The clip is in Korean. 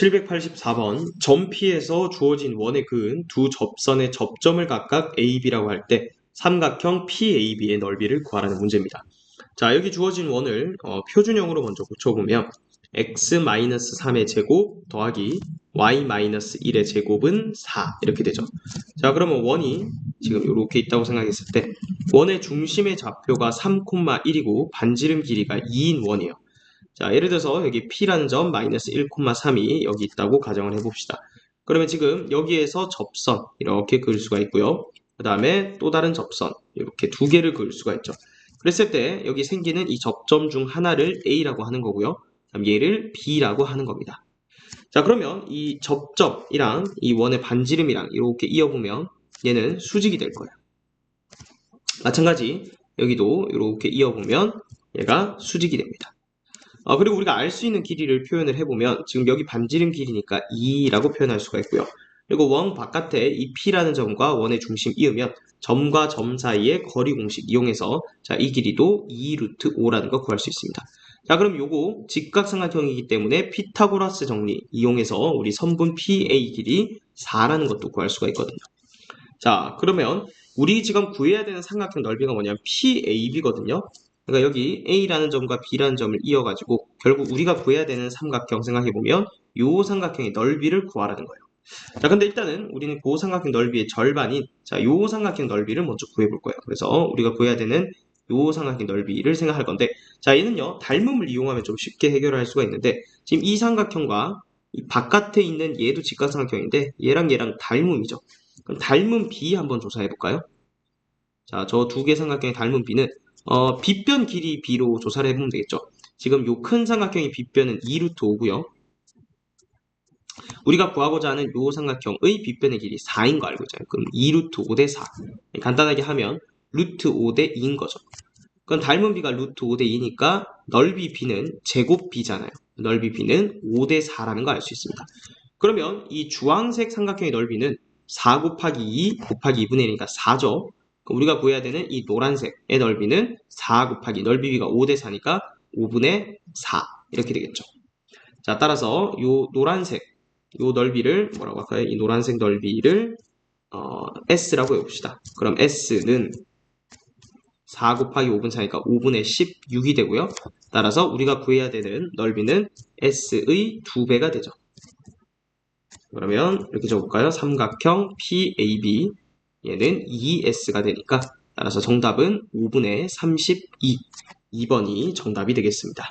784번 점피에서 주어진 원의 그은 두 접선의 접점을 각각 AB라고 할 때 삼각형 PAB의 넓이를 구하라는 문제입니다. 자 여기 주어진 원을 어, 표준형으로 먼저 고쳐보면 x-3의 제곱 더하기 y-1의 제곱은 4 이렇게 되죠. 자 그러면 원이 지금 이렇게 있다고 생각했을 때 원의 중심의 좌표가 3,1이고 반지름 길이가 2인 원이에요. 자, 예를 들어서 여기 P라는 점 마이너스 1,3이 여기 있다고 가정을 해봅시다. 그러면 지금 여기에서 접선 이렇게 그을 수가 있고요. 그 다음에 또 다른 접선 이렇게 두 개를 그을 수가 있죠. 그랬을 때 여기 생기는 이 접점 중 하나를 A라고 하는 거고요. 얘를 B라고 하는 겁니다. 자 그러면 이 접점이랑 이 원의 반지름이랑 이렇게 이어보면 얘는 수직이 될 거예요. 마찬가지 여기도 이렇게 이어보면 얘가 수직이 됩니다. 어, 그리고 우리가 알 수 있는 길이를 표현을 해보면 지금 여기 반지름 길이니까 2라고 표현할 수가 있고요. 그리고 원 바깥에 이 P라는 점과 원의 중심 이으면 점과 점 사이의 거리 공식 이용해서 자, 이 길이도 2 루트 5라는 거 구할 수 있습니다. 자, 그럼 요거 직각삼각형이기 때문에 피타고라스 정리 이용해서 우리 선분 PA 길이 4라는 것도 구할 수가 있거든요. 자, 그러면 우리 지금 구해야 되는 삼각형 넓이가 뭐냐면 PAB거든요. 그러니까 여기 A라는 점과 B라는 점을 이어가지고 결국 우리가 구해야 되는 삼각형 생각해보면 요 삼각형의 넓이를 구하라는 거예요. 자, 근데 일단은 우리는 그 삼각형 넓이의 절반인 자, 요 삼각형 넓이를 먼저 구해볼 거예요. 그래서 우리가 구해야 되는 요 삼각형 넓이를 생각할 건데 자, 얘는요, 닮음을 이용하면 좀 쉽게 해결할 수가 있는데 지금 이 삼각형과 이 바깥에 있는 얘도 직각삼각형인데 얘랑 얘랑 닮음이죠. 그럼 닮은 B 한번 조사해 볼까요? 자, 저 두 개 삼각형의 닮은 B는 어, 빗변 길이 B로 조사를 해보면 되겠죠. 지금 요 큰 삼각형의 빗변은 2루트 5고요. 우리가 구하고자 하는 요 삼각형의 빗변의 길이 4인 거 알고 있잖아요. 그럼 2루트 5 대 4. 간단하게 하면 루트 5 대 2인 거죠. 그럼 닮은 B가 루트 5 대 2니까 넓이 B는 제곱 B잖아요. 넓이 B는 5 대 4라는 거 알 수 있습니다. 그러면 이 주황색 삼각형의 넓이는 4 곱하기 2 곱하기 2분의 1이니까 4죠. 우리가 구해야 되는 이 노란색의 넓이는 4 곱하기 넓이 비가 5대 4니까 5분의 4 이렇게 되겠죠. 자 따라서 이 노란색 이 넓이를 뭐라고 할까요? 이 노란색 넓이를 어, S라고 해봅시다. 그럼 S는 4 곱하기 5분 차니까 5분의 16이 되고요. 따라서 우리가 구해야 되는 넓이는 S의 2배가 되죠. 그러면 이렇게 적어볼까요? 삼각형 PAB 얘는 2S가 되니까 따라서 정답은 5분의 32 2번이 정답이 되겠습니다.